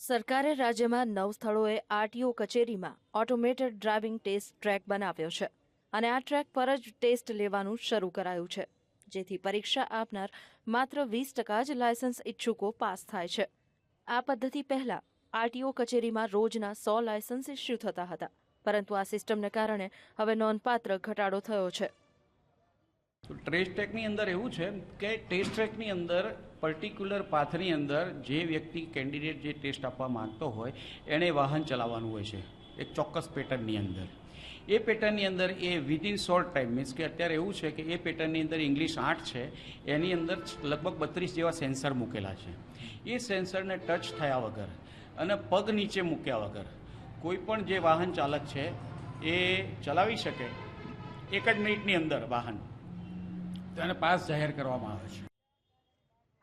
સરકારે રાજ્યમાં નવ સ્થળોએ આરટીઓ કચેરીમાં ઓટોમેટેડ ડ્રાઇવિંગ ટેસ્ટ ટ્રેક બનાવ્યો છે અને આ ટ્રેક પર જ ટેસ્ટ લેવાનું શરૂ કરાયું છે. જેથી પરીક્ષા આપનાર માત્ર વીસ ટકા જ લાયસન્સ ઇચ્છુકો પાસ થાય છે. આ પદ્ધતિ પહેલા આરટીઓ કચેરીમાં રોજના સો લાયસન્સ ઇસ્યુ થતા હતા, પરંતુ આ સિસ્ટમને કારણે હવે નોંધપાત્ર ઘટાડો થયો છે. તો ટેસ્ટ ટ્રેકની અંદર એવું છે કે ટેસ્ટ ટ્રેકની અંદર પર્ટિક્યુલર પાથની અંદર જે વ્યક્તિ કેન્ડિડેટ જે ટેસ્ટ આપવા માંગતો હોય એણે વાહન ચલાવવાનું હોય છે, એક ચોક્કસ પેટર્નની અંદર. એ પેટર્નની અંદર એ વિધિન શોર્ટ ટાઈમ મીન્સ કે અત્યારે એવું છે કે એ પેટર્નની અંદર ઇંગ્લિશ આઠ છે, એની અંદર લગભગ બત્રીસ જેવા સેન્સર મૂકેલા છે. એ સેન્સરને ટચ થયા વગર અને પગ નીચે મૂક્યા વગર કોઈ પણ જે વાહન ચાલક છે, એ ચલાવી શકે એક જ મિનિટની અંદર વાહન. તેને પાસ જાહેર કરવામાં આવે છે.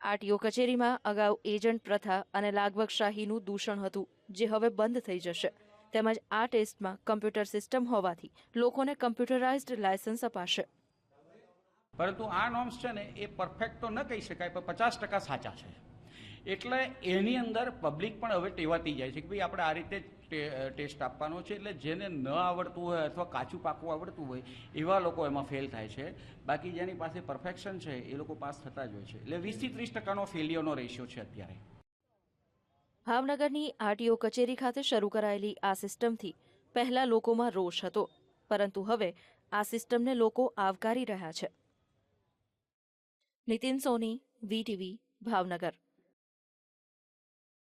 આરટીઓ કચેરીમાં અગાઉ એજન્ટ પ્રથા અને લાગવકશાહીનું દૂષણ હતું જે હવે બંધ થઈ જશે. તેમજ આ ટેસ્ટમાં કમ્પ્યુટર સિસ્ટમ હોવાથી લોકોને કમ્પ્યુટરાઇઝ્ડ લાયસન્સ અપાશે. પરંતુ આ નોર્મ્સ છે ને એ પરફેક્ટ તો ન કહી શકાય પણ પચાસ ટકા સાચા છે. એટલે એની અંદર પબ્લિક પણ હવે ટેવાતી જાય છે કે ભાઈ આપણે આ રીતે ટેસ્ટ આપવાનો છે એટલે જેને ન આવડતું હોય અથવા કાચું પાકું આવડતું હોય એવા લોકો એમાં ફેલ થાય છે. બાકી જેની પાસે પરફેક્શન છે એ લોકો પાસ થતા જ હોય છે. એટલે વીસથી ત્રીસ ટકાનો ફેલિયરનો રેશિયો છે અત્યારે. ભાવનગરની આરટીઓ કચેરી ખાતે શરૂ કરાયેલી આ સિસ્ટમથી પહેલા લોકોમાં રોષ હતો. પરંતુ હવે આ સિસ્ટમને લોકો આવકારી રહ્યા છે. નીતિન સોની વીટીવી ભાવનગર.